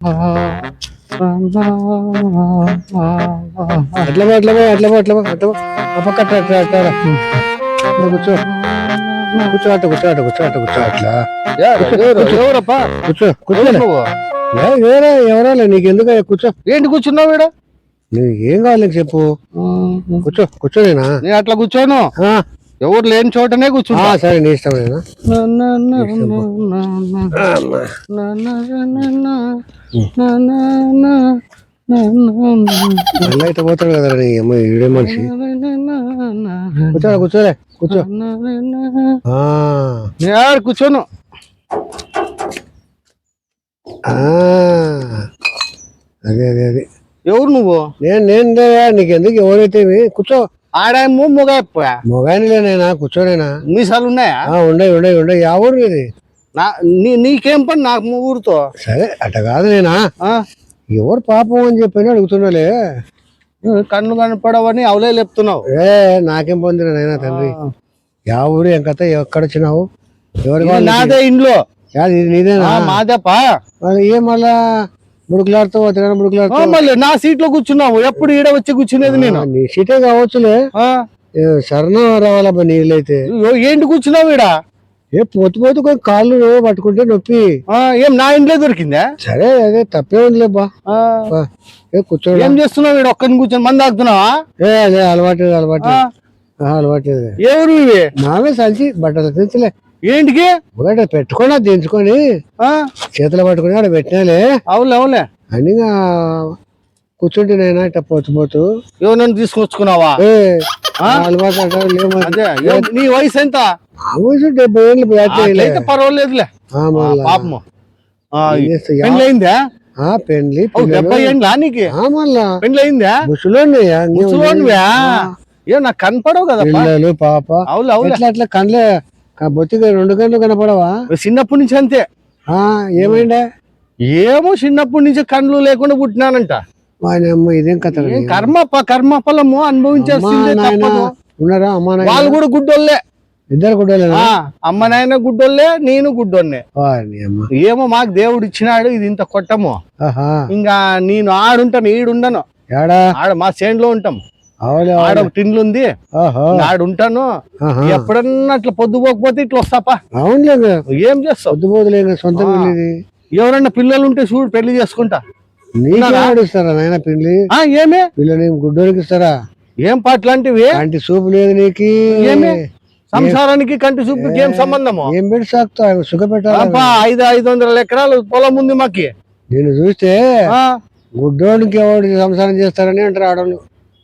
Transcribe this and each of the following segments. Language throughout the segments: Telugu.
అట్లా పో, అట్లా పో, అట్లా పో, అట్లా పో, అట్లా పో. పక్క అట్లా అట్లా కూర్చో. కూర్చో అట్ట కూర్చో అట్ట కూర్చో అట్ట కూర్చో అట్లా. ఎవరప్పా? కూర్చో కూర్చో. ఎవరా ఎవరా నీకు ఎందుకు కూర్చో. ఏంటి కూర్చున్నావు నీకు ఏం కావాలి నీకు చెప్పు? కూర్చో కూర్చో నేనా అట్లా కూర్చోను. ఆ, ఎవరు లేని చోటనే ఆ, కూర్చున్నా సరే నీ ఇష్టం ఇట్లా పోతాడు కదా నీ అమ్మ ఈడే మనిషి కూర్చో కూర్చోలే కూర్చో ఆ, నేను కూర్చోను ఆ. అదే అదే అదే ఎవరు నువ్వు నేను నేను లేవా, నీకు ఎందుకు ఎవరైతే? కూర్చో ఆడేమో మొగప్ప మొగానిలేనైనా? కూర్చోనేనా? మీసాలు ఉన్నాయా? ఆ, ఉండయి ఉండయి ఉండయి యా ఊరు ఇది నా నీ నీకేం పని? నాకు మా ఊరితో. సరే అట్ట కాదు నేనా? ఆ? ఎవరు పాపం అని చెప్పి అడుగుతున్నాలే. కన్ను కనపడవని అవలే లేపుతున్నావు. ఏ నాకేం పొందిన నాయనా తండ్రి. యా ఊరు కథ? ఎక్కడ వచ్చినావు? ఎవరు నాదే ఇంట్లో నీదేనా? మాదేపా? ఏం మళ్ళా? మళ్ళీ నా సీట్లో కూర్చున్నావు. ఎప్పుడు ఈడ వచ్చి కూర్చునేది నేను? నీ సీటే కావచ్చులే. శరణం రావాలబ్బా నీళ్ళైతే. ఏంటి కూర్చున్నావు ఈడ? ఏ పొత్తు పొత్తు కొంచెం కాళ్ళు పట్టుకుంటే నొప్పి. ఆ, ఏం నా ఇంట్లో దొరికిందా? సరే అదే తప్పే ఉందిలే బా ఆ, బా. ఏ ఏం చేస్తున్నావు ఈడ? ఒక్కని కూర్చొని మంది ఆగుతున్నావా ఏ అదే అలవాటు అలవాటు. అలవాటు. ఎవరు ఇవి నావే సంచి బట్టలు తెచ్చలే ఏంటికి? ఒకటి పెట్టుకొని అది దించుకొని ఆ, చేతిలో పట్టుకొని ఆడ పెట్టినాలే. అవులే అవులే అని కూర్చుంటే నేను ఇట్ట పోతు పోతు. ఎవరినైనా తీసుకొచ్చుకున్నావా? ఏ అలవాటు అంటారు లేవు మరి. అదే ఏం- నీ వయసు ఎంత? వయసు డెబ్బై ఏళ్ళు అట్లయితే పర్వాలేదులే. పాపము? యా- పెండ్లి డెబ్బై ఏండ్లా నీకు? మళ్ళా. పెండ్లి అయిందా ముసలోని ముసలోనివా ఏ నాకు కనపడవు కదప్పా. పిల్లలు పాప. అవులే అవులే ఎట్లా అట్లా కండ్లే క- బొత్తిగా రెండు గంటలు కనపడవా? చిన్నప్పటి నుంచి అంతే. ఆ ఏమైండే? ఏమో చిన్నప్పటి నుంచి కండ్లు లేకుండా పుట్టినానంట. ఇదేం కథ ఏం కర్మప్ప కర్మ ఫలము అనుభవించాల్సిందే ఉన్నారా? అమ్మా నాయన? వాళ్ళు కూడా గుడ్డోళ్ళే. ఇద్దరు ఆ, అమ్మ నాయన గుడ్డోళ్ళే నేను గుడ్డోన్నే. ఏమో మాకు దేవుడు ఇచ్చినాడు ఇది ఇంత కొట్టము. ఇంకా నేను ఆడుంటాను ఈడుండను. ఆడ మా చేనులో ఉంటాం. అవులే ఆడ టిన్లు ఉంది ఆడ ఉంటాను. ఎప్పుడన్నా అట్లా పొద్దుపోకపోతే ఇట్లా వస్తాపా. ఏం చేస్తావు? పొద్దుపోదులే ఇంకా సొంతం ఎవరన్నా పిల్లలు ఉంటే చూడు పెళ్ళి చేసుకుంటా. నీకే ఆడిస్తారా నాయన పిండి? ఆ ఏమే? పిల్లని గుడ్డోనికి ఇస్తారా? ఏం పాటలాంటివి? అంటి సూపు లేదు నీకు. ఏమి? సంసారానికి కంటి చూపుకి ఏం సంబంధము? ఏం పెట్టి సాగుతావు సుఖ పెట్టాలి? ఐదు ఐదు వందల ఎకరాలు పొలం ఉంది మాకి. నేను చూస్తే గుడ్డోనికి ఎవడు సంసారం చేస్తారని అంటారు ఆడవాళ్ళు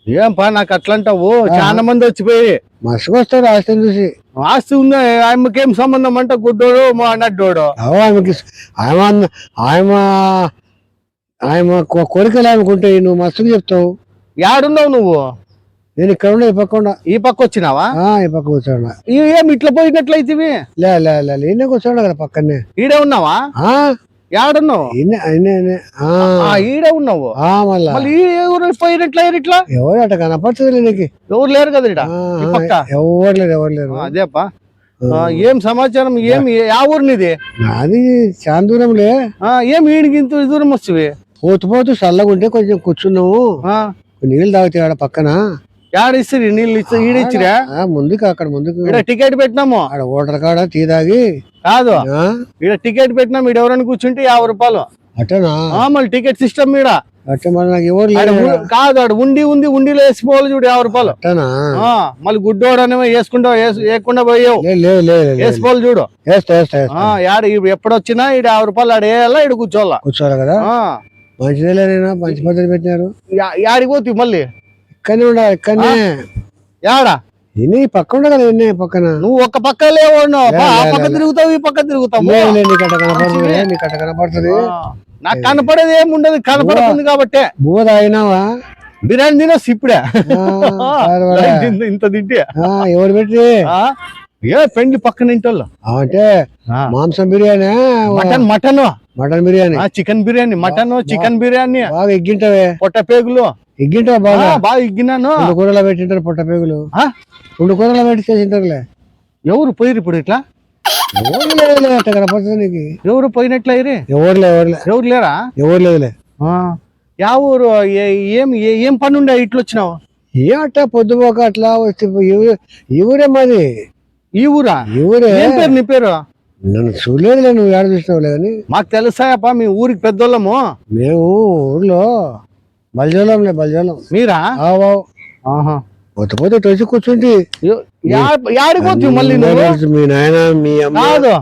ఏం పా నాకు అట్లంటావు. చాలా మంది వచ్చిపోయి. మసుకొస్తారు ఆస్తిని చూసి. ఆస్తి ఉంది? ఏం సంబంధం? అంటే గుడ్డోడు మా నడ్డోడు. ఆమెకి ఆమె ఆమె కో- కోరికలు ఆమెకుంటే నువ్వు మస్తుకు చెప్తావు. యాడున్నావు నువ్వు? నేను ఇక్కడ ఉండే ఈ పక్క. ఈ పక్క వచ్చినావా? ఈ పక్క కూర్చోండా ఏం ఇట్లా పోయినట్లయితే లే లే లే ఈయన కూర్చోండా కదా పక్కనే. ఈడే ఉన్నావా? ఆ, ఈడే ఉన్నావు? ఆ మళ్ళా. పోయినట్లే ఇట్లా? ఎవరు అట్ట కనపడుతుంది నీకు. ఎవరు లేరు కదా ఎవరు లేరు ఎవరు లేరు. అదేపా ఏం సమాచారం ఏం యా ఊరు నీది చాలా దూరంలే ఏం ఈడికి ఇంత దూరం వస్తువి? పోతూ పోతూ చల్లగా ఉంటే కొంచెం కూర్చున్నాము ఆ, నీళ్ళు తాగుతాయి ఆడ పక్కన. యాడ ఇస్తారు నీళ్ళు ఈడిచ్చిరా ముందుకు అక్కడ ముందుకు. టికెట్ పెట్టినాము. ఆడ ఓటర్ కాడ టీ తాగి. కాదు. ఈడ టికెట్ పెట్టినాం ఈడ ఎవరైనా కూర్చుంటే యాభై రూపాయలు. అట్టనా మళ్ళీ టికెట్ సిస్టమ్ మరి ఉ- కాదు ఆడ ఉండి ఉంది ఉండిలో వేసిపోవాలి చూడు యాభై రూపాయలు. మళ్ళీ గుడ్డోడు అనేవి వేసుకుంటావు వేయకుండా పోయావు. వేసుకోవాలి చూడు. యాడ ఎప్పుడొచ్చినా ఈడ యాభై రూపాయలు ఆడ వేయాలా ఈడ కూర్చోవాలా? కూర్చోవాలి కదా? నేను? మంచి పద్ధతి పెట్టినారు. యాడికి పోతావు మళ్ళీ? ఇక్కడనే ఉండాలి ఇక్కడనే. యాడ? ఇన్ని పక్క ఉండ కదా ఇన్ని పక్కన? నువ్వు ఒక పక్క లేవు ఆ పక్క. తిరుగుతావు ఈ పక్క తిరుగుతావు. కనపడుతుంది నీకు కనపడేది ఏమి ఉండదు కనపడుతుంది కాబట్టి. బువ్వ తాగినావా బిర్యానీ తినొచ్చు ఇప్పుడే. ఇంత- తింటే. ఎవరు పెట్టి? ఏ పెండ్లి పక్కన ఇంటోళ్ళు. అంటే మాంసం biryani mutton mutton. Mutton biryani. Chicken biryani mutton chicken biryani. బాగా ఎగ్గింటావే. పొట్ట పేగులు. ఎగ్గింటావు ఆ, బాగా బాగా ఇగ్గినాను. రెండు కూరలు పెట్టింటారు పొట్ట పేగులు. రెండు కూరలు పెట్టి చేసింటారులే ఎవరు పోయిరు ఇప్పుడు ఇట్లా? ఎవరు లేదులే అట్ట కనపడుతుంది నీకు ఎవరు పోయినట్లయిరే ఎవరులే ఎవరులే ఎవరు లేరా? ఎవరు లేదులే. యా ఊరు ఏ- ఏం పని ఉండే ఇట్లా వచ్చినావు? ఏ అట్ట పొద్దుపోక అట్లా వస్తే ఈ ఊరే మాది. ఈ ఊరా? ఈ ఊరే. ఏం పేరు నీ పేరు? నన్ను చూడలేదులే నువ్వు ఏడ చూసినావులే కానీ. మాకు తెలుసాయప్ప మీ ఊరికి పెద్దోళ్ళము. మేము ఊర్లో బలజోలంలే బలజోలం మీరా? ఆహా. పొద్దు పొద్దు తోచి కూర్చుంటి. పోతుంది మళ్ళీ మీ నాయన మీ అమ్మ. కాదు?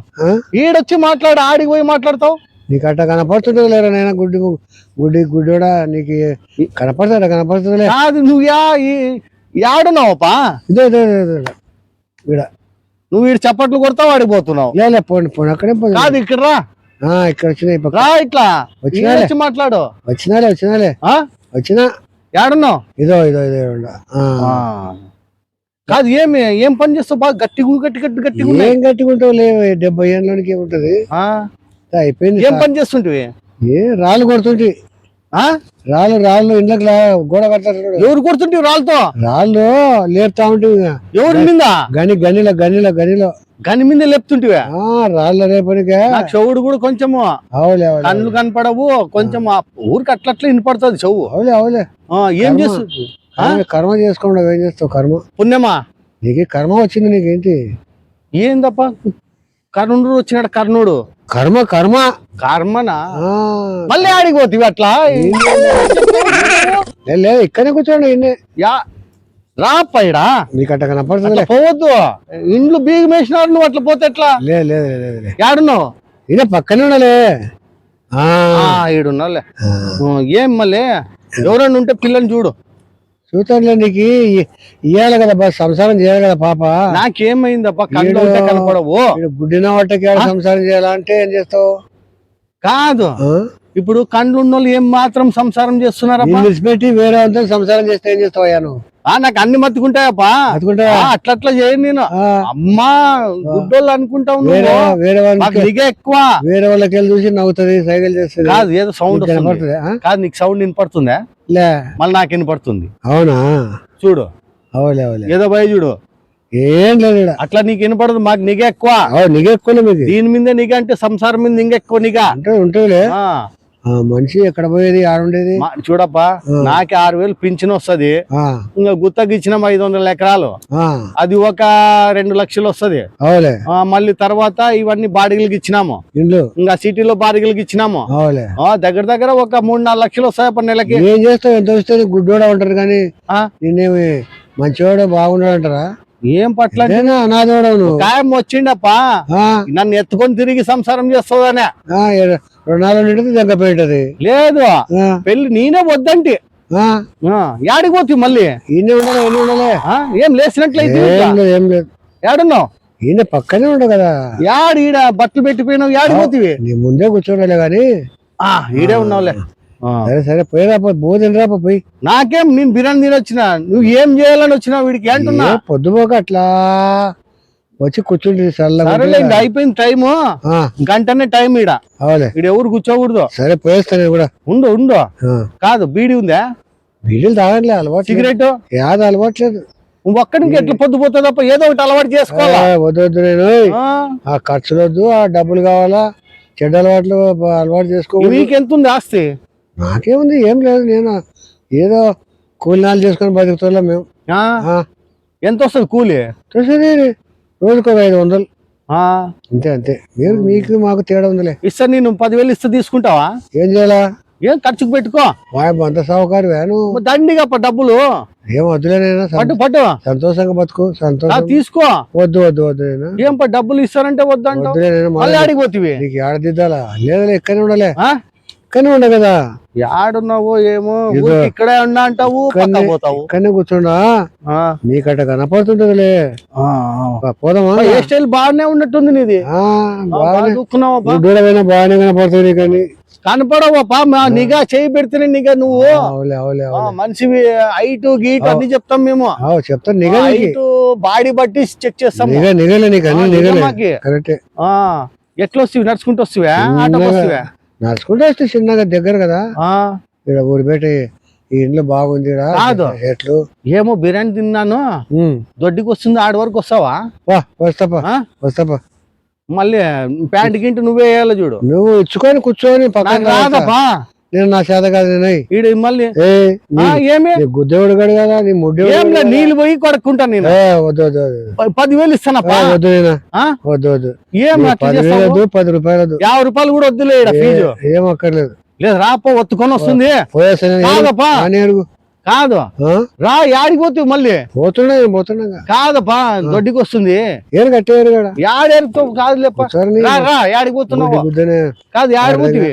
ఈడొచ్చి మాట్లాడు ఆడికి పోయి మాట్లాడతావు? నీకు అట్ట కనపడుతుంటది లేరా నాయన? గుడ్డి గుడ్డి గుడ్డోడా నీకు కనపడుతుందా కనపడుతుందిలే కాదు నువ్వు యా ఈ- యాడున్నావప్పా? ఇదే ఇదే నువ్వు ఈడు చప్పట్లు కొడతావు ఆడికి పోతున్నావు? లే పోండి పోండి అక్కడే పోండి. కాదు ఇక్కడ రా. ఆ, ఇక్కడ వచ్చినాయి రా ఇట్లా. వచ్చినాలే. వచ్చి మాట్లాడు. వచ్చినాలే వచ్చినాలే ఆ? వచ్చినా? యాడున్నావు? ఇదో ఇదో ఇదో. ఆ. కాదు ఏమి ఏం పని చేస్తావు? బాగా గట్టిగా గట్టి గట్టి గట్టిగా ఉన్నాయి. ఏం గట్టిగా ఉంటావు? లే డెబ్బై ఏళ్ళకి ఏముంటది? ఆ. అయిపోయింది ఏం పని చేస్తుంటివి? ఏ రాళ్ళు కొడుతుంటి రాళ్ళు రాళ్ళు ఇండ్లకు రా- గోడ చూడు. ఎవరు కొడుతుంటివి రాళ్ళతో? రాళ్ళు లేపుతా ఉంటుంది. ఎవరి మీద? గని గనిలో గనిలో గనిలో. గని మీద లేపుతుంటివే? ఆ రాళ్ళ రేపనికే. నాకు చెవుడు కూడా కొంచెము. అవులే అవులే కళ్ళు కనపడవు కొంచెం ఊరికి అట్లా అట్లా వినపడుతుంది చెవు. అవులే అవులే. ఏం. చేస్తుంది కర్మ కర్మ చేసుకోండి ఏం చేస్తావు? కర్మ. పుణ్యమా? నీకు కర్మ వచ్చింది నీకేంటి? ఏందప్ప? కర్ణుడు వచ్చినాడు కర్ణుడు. కర్మ కర్మ. కర్మనా. మళ్ళీ ఆడికి పోతివి అట్లా? లే, లే ఇక్కడనే కూర్చోండి ఇన్నే. యా రా పైడా నీకు అట్ట అట్లా కనపడుతుందిలే పోవద్దు. ఇండ్లు బీగం వేసినాడు నువ్వు అట్లా పోతే ఎట్లా? లే లే లే, లే, లే. యాడున్నావు? ఈయన పక్కనే ఉండలే. ఆ, ఏం మళ్ళీ? ఎవరన్నా ఉంటే పిల్లని చూడు. చూస్తానులే నీకు ఇయ్యాలి కదా బా సంసారం చేయాలి కదా పాప. కళ్ళు ఉంటే కనపడవు. గుడ్డిన వాటకి సంసారం చేయాలంటే ఏం చేస్తావు? కాదు? ఇప్పుడు కండ్లు ఉన్నోళ్ళు ఏం మాత్రం సంసారం విడిచిపెట్టి వేరే వాళ్ళతో సంసారం చేస్తే ఏం చేస్తావు అయ్యా నువ్వు? ఆ నాకు అన్ని మత్తుకుంటాయప్పా? అనుకుంటా అట్లా అట్లా చేయను నేను. అమ్మా గుడ్డోళ్ళు వాళ్ళకి దిగే ఎక్కువ. వేరే వాళ్ళకి వెళ్ళి చూసి నవ్వుతుంది సైకిల్ చేస్తుంది. కాదు ఏదో సౌండ్? కాదు నీకు సౌండ్ వినపడుతుందా? లే. మళ్ళీ నాకు వినపడుతుంది. అవునా? చూడు. అవులే అవులే. ఏదో భయ చూడు. ఏం లేదు. అట్లా నీకు వినపడదు మాకు నిగ ఎక్కువ నీకు ఎక్కువ దీని మీద నిగ అంటే సంసారం మీద నిగ ఎక్కువ నిగా. అంటే ఉంటుందిలే. ఆ, మనిషి ఎక్కడ పోయేది? ఆడుండేది చూడప్పా నాకే ఆరు వేలు పింఛన్ వస్తది. ఇంకా గుత్తకి ఇచ్చినాం ఐదు వందల ఎకరాలు. అది ఒక రెండు లక్షలు వస్తది. అవులే. ఆ, మళ్ళీ తర్వాత ఇవన్నీ బాడిగలకి ఇచ్చినాము. ఇండ్లు. ఇంకా సిటీలో బాడిగలకి ఇచ్చినాము. అవులే. ఆ, దగ్గర దగ్గర ఒక మూడు నాలుగు లక్షలు వస్తాయి నెలకి. ఏం చేస్తావు? ఎంత వస్తే గుడ్డోడా ఉంటారు కానీ మంచివాడు బాగున్నాడు అంటారా? ఏం పట్ల? కాయం వచ్చిండప్పా. నన్ను ఎత్తుకొని తిరిగి సంసారం చేస్తుందనే నిండితే పెట్టది లేదు. పెళ్ళి నేనే వద్దంటి. యాడికి పోతుంది మళ్ళీ? ఈయన ఉండాలి ఈయన ఉండాలి ఆ, ఏం లేచినట్లయితే ఏం లేదు ఏం లేదు. యాడున్నావు? ఈయన పక్కనే ఉండవు కదా. యాడు ఈడ బట్టలు పెట్టిపోయినావు యాడికి పోతివి? నీ ముందే కూర్చోండాలి ఆ, ఈడే ఉన్నావులే. సరే సరే పోయిరా పో బోధిని రా పో, పోయి. నాకేం నేను బిర్యానీ తినొచ్చిన? నువ్వు ఏం చేయాలని వచ్చినావు వీడికి అంటున్నా? పొద్దుపోక అట్లా. వచ్చి కూర్చుంటుంది ఇంకా అయిపోయింది టైము. గంటనే టైం అవులే. ఈడ ఎవరు కూర్చోకూడదు. సరే పోయేస్తా నేను కూడా. ఉండు ఉండు. కాదు బీడి ఉందా? వీడిలు తాగట్లే అలవాటు. సిగరెట్? యాద అలవాట్లేదు ఒక్కడికి ఎట్లా పొద్దు పోతుంది తప్ప ఏదో ఒకటి అలవాటు చేసుకోవాలా? వద్దు వద్దు నేను ఆ, ఖర్చులు వద్దు ఆ డబ్బులు కావాలా? చెడ్డ అలవాట్లు అలవాటు చేసుకో నీకెంత ఉంది ఆస్తి? నాకేముంది ఏం లేదు నేను ఏదో కూలినాలు చేసుకొని బతుకుతున్నా మేము. ఎంత వస్తుంది కూలి? రోజుకు ఒక ఐదు వందలు. ఆ, అంతే అంతే. మీరు మీకు మాకు తేడా ఉందిలే. ఇస్తా నేను పదివేలు ఇస్తే తీసుకుంటావా? ఏం చేయాలా? ఏం ఖర్చుకు పెట్టుకో? అంత సావుకారు వేను దండిగా డబ్బులు. ఏం వద్దులేనైనా పట్టు పట్టు. సంతోషంగా బతుకు సంతోషం. తీసుకో. వద్దు వద్దు వద్దు ఏం డబ్బులు ఇస్తారంటే వద్దంటావు? వద్దులేనైనా మళ్ళీ నీకు ఆడదిద్దాలా లేదులే ఇక్కడనే ఉండాలి. ఆ? ఇక్కడనే ఉండ కదా. యాడున్నావో ఏమో ఇక్కడే ఉన్నా అంటావు పోతావు. ఇక్కడనే కూర్చోండా? ఆ, నీకట కనపడుతుంటదిలే పోదామా. ఏ స్టైల్ బాగానే ఉన్నట్టుంది నీది. బాగా బాగానే కనపడుతుంది నీకని కనపడవప్పా మా నిఘా చేయి పెడితేనే నిఘా నువ్వు. మనిషివి హైట్ గీట్ అన్ని చెప్తాం మేము. అవు చెప్తాను నిఘా హైట్ బాడీ బట్టి చెక్ చేస్తాం. నిఘా నిఘలే నీకు అన్ని నిఘలే. మాకి. కరెక్టే. ఆ, ఎట్లా వస్తావి నడుచుకుంటూ వస్తావా? ఆటోకి చిన్నగా. వస్తావా నడుచుకుంటే వస్తే చిన్నగా దగ్గర కదా ఆ, ఇక్కడ ఊరి బయట ఈ ఇంట్లో బాగుంది. కాదు. ఎట్లు ఏమో బిర్యానీ తిన్నాను. దొడ్డికి వస్తుంది ఆడి వరకు వస్తావా వస్తాపా? వస్తాపా మళ్ళీ ప్యాంట్ గింటి నువ్వే వేయాలి చూడు నువ్వు ఇచ్చుకొని కూర్చొని పక్కన రాదప్పా నేను నా చేత కాదు ఈడు మళ్ళీ? ఏమి? గుద్దేవుడు గడు కదా నీ ముడ్డి నీళ్ళు పోయి కొడుకుంటా నేను. వద్దు వద్దు పదివేలు ఇస్తానప్పా? ఏ, వద్దు? వద్దు వద్దు. ఏం అట్లా పది రూపాయలు యాభై రూపాయలు కూడా వద్దులే ఫీజు. ఏ- అక్కర్లేదు. లేదు రాపో ఒత్తుకొని వస్తుంది. కాదు? రా యాడికి పోతావు మళ్ళీ? పోతున్నా నేను పోతున్నా కాదప్పా దొడ్డికి వస్తుంది. ఏం కట్టేయరు కదా యాడేరుతో కాదు నీ రా యాడికి పోతున్నావు? కాదు యాడికి పోతుంది